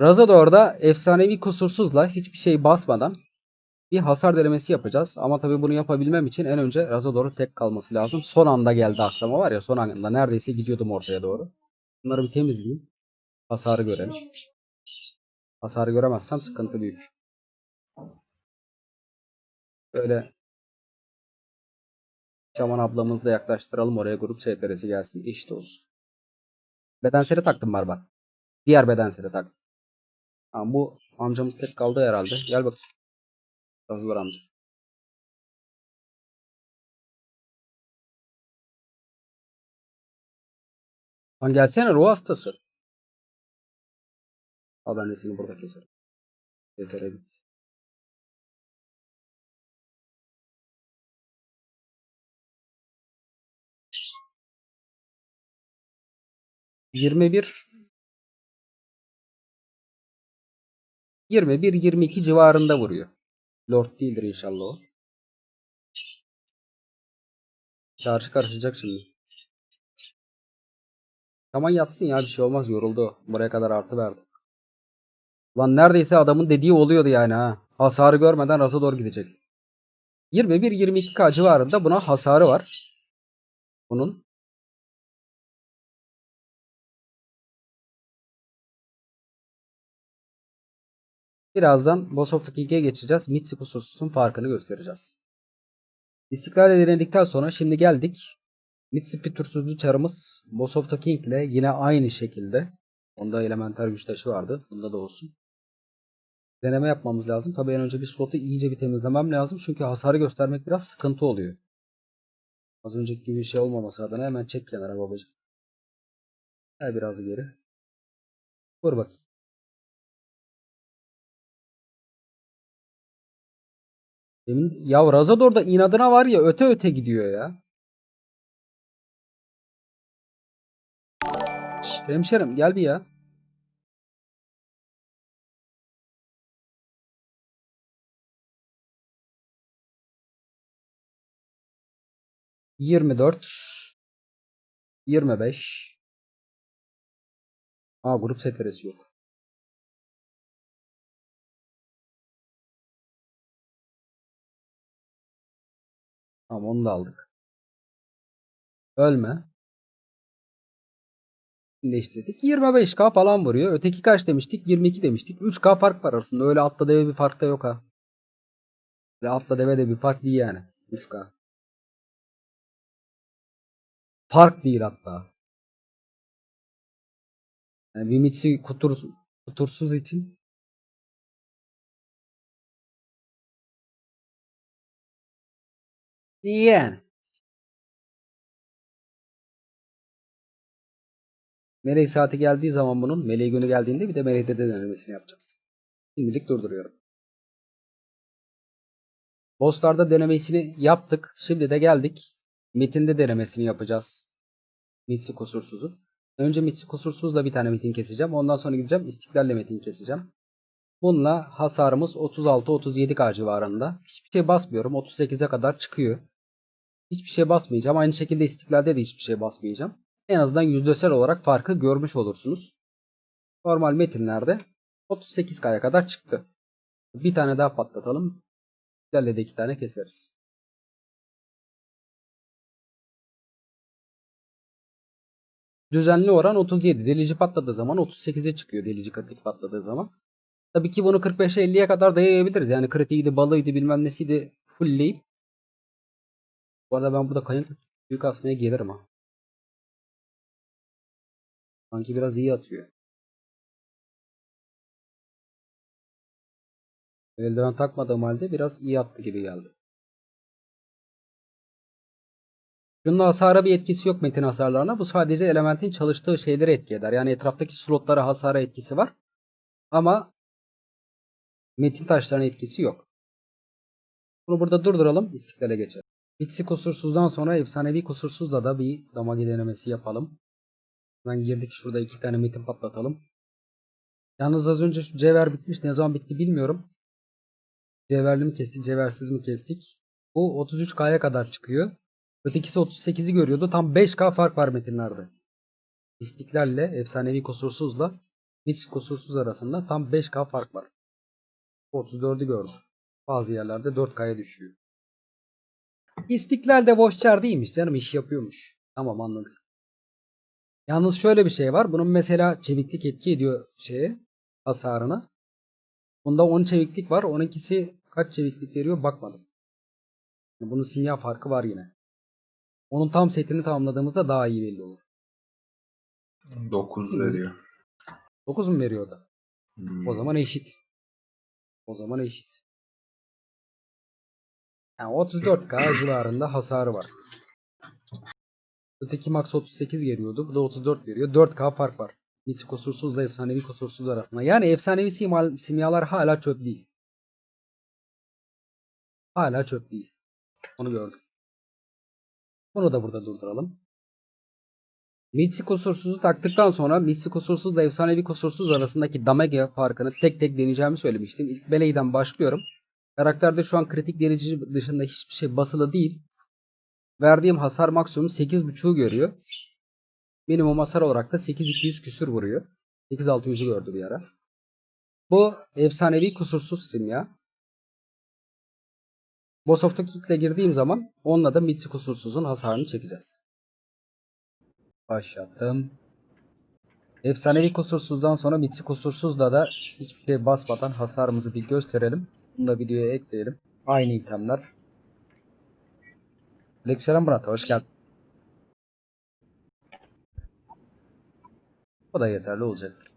Razador'da efsanevi kusursuzla hiçbir şey basmadan bir hasar denemesi yapacağız. Ama tabii bunu yapabilmem için en önce Razador'un tek kalması lazım. Son anda geldi aklıma var ya son anda neredeyse gidiyordum ortaya doğru. Bunları bir temizleyeyim. Hasarı görelim. Hasarı göremezsem sıkıntı büyük. Böyle Şaman ablamızı da yaklaştıralım oraya grup STR'si gelsin. İşte olsun. Bedenseri taktım barbar. Diğer bedenseri taktım. Tamam bu amcamız tek kaldı herhalde. Gel bakayım. Razor amca. Lan gelsene ruh hastası. Al ben de seni burada keserim. Yetere git. Yirmi bir 21-22 civarında vuruyor. Lord değildir inşallah o. Çarşı karışacak şimdi. Tamam yatsın ya bir şey olmaz yoruldu. Buraya kadar artı verdi. Lan neredeyse adamın dediği oluyordu yani ha. Hasarı görmeden rasa doğru gidecek. 21-22k civarında buna hasarı var. Bunun. Birazdan Boss of geçeceğiz. Mitsi kusursusun farkını göstereceğiz. İstiklal denedikten sonra şimdi geldik. Mitsi pütürsüzlü çarımız Boss of King ile yine aynı şekilde. Onda elementer güç taşı vardı. Bunda da olsun. Deneme yapmamız lazım. Tabii en önce bir slotu iyice bir temizlemem lazım. Çünkü hasarı göstermek biraz sıkıntı oluyor. Az önceki gibi bir şey olmaması adına hemen çek kenara babacığım. Gel biraz geri. Vur bakayım. Ya Razador da inadına var ya öte öte gidiyor ya. Şş, hemşerim gel bir ya. Yirmi dört. Yirmi beş. Aa grup seteresi yok. Tamam onu da aldık. Ölme. Değiştirdik. 25k falan vuruyor. Öteki kaç demiştik? 22 demiştik. 3k fark var arasında. Öyle atla deve bir fark da yok ha. Ve atla deve de bir fark değil yani. 3k. Fark değil hatta. Yani bir Mitsi kutur, kutursuz için yani. Melek saati geldiği zaman bunun meleği günü geldiğinde bir de melek dede denemesini yapacağız. Şimdilik durduruyorum. Bosslarda denemesini yaptık. Şimdi de geldik. Metin'de denemesini yapacağız. Mitsi kusursuzu. Önce Mitsi kusursuzla bir tane metin keseceğim. Ondan sonra gideceğim istiklalle metin keseceğim. Bununla hasarımız 36-37k civarında. Hiçbir şey basmıyorum. 38'e kadar çıkıyor. Hiçbir şey basmayacağım. Aynı şekilde istiklalde de hiçbir şey basmayacağım. En azından yüzdesel olarak farkı görmüş olursunuz. Normal metinlerde 38K'ya kadar çıktı. Bir tane daha patlatalım. İstiklalle de iki tane keseriz. Düzenli oran 37. Delici patladığı zaman 38'e çıkıyor delici kritik patladığı zaman. Tabii ki bunu 45'e 50'ye kadar dayayabiliriz. Yani kritiğiydi, balıydı, bilmem nesiydi fullleyip. Bu arada ben burada kayın büyük asmaya gelirim ha. Sanki biraz iyi atıyor. Eldiven takmadığım halde biraz iyi attı gibi geldi. Şunun hasara bir etkisi yok metin hasarlarına. Bu sadece elementin çalıştığı şeyleri etki eder. Yani etraftaki slotlara hasara etkisi var. Ama metin taşlarına etkisi yok. Bunu burada durduralım. İstiklale geçelim. Bitsi kusursuzdan sonra efsanevi kusursuzla da bir damage denemesi yapalım. Ben girdik şurada iki tane metin patlatalım. Yalnız az önce şu cevher bitmiş. Ne zaman bitti bilmiyorum. Cevherli mi kestik, cevhersiz mi kestik? Bu 33K'ya kadar çıkıyor. Ötekisi 38'i görüyordu. Tam 5K fark var metinlerde. İstiklalle, efsanevi kusursuzla Mitsi kusursuz arasında tam 5K fark var. 34'ü gördüm. Bazı yerlerde 4K'ya düşüyor. İstiklal de boş çar değilmiş canım iş yapıyormuş. Tamam anladık. Yalnız şöyle bir şey var. Bunun mesela çeviklik etki ediyor şeye hasarına. Bunda 10 çeviklik var. 12'si kaç çeviklik veriyor bakmadım. Bunun simya farkı var yine. Onun tam setini tamamladığımızda daha iyi belli olur. 9 veriyor. 9 mu veriyor da? Hmm. O zaman eşit. O zaman eşit. Yani 34K civarında hasarı var. Öteki max 38 geliyordu. Bu da 34 veriyor. 4K fark var. Hiç kusursuzla efsanevi kusursuz arasında. Yani efsanevi simal, simyalar hala çöp değil. Hala çöp değil. Onu gördüm. Bunu da burada durduralım. Mitsi kusursuzu taktıktan sonra Mitsi kusursuzla efsanevi kusursuz arasındaki damage farkını tek tek deneyeceğimi söylemiştim. İlk Beley'den başlıyorum. Karakterde şu an kritik delici dışında hiçbir şey basılı değil. Verdiğim hasar maksimum 8.5'u görüyor. Minimum hasar olarak da 8200 küsür vuruyor. 8600'ü gördü bir ara. Bu efsanevi kusursuz simya. Boss of the Kick'le girdiğim zaman onunla da Mitsi kusursuzun hasarını çekeceğiz. Başlattım. Efsanevi kusursuzdan sonra Mitsi kusursuzla da hiçbir şey basmadan hasarımızı bir gösterelim. Bunu da videoya ekleyelim. Aynı itemler. Aleykümselam Murat. Hoş geldin. O da yeterli olacaktır.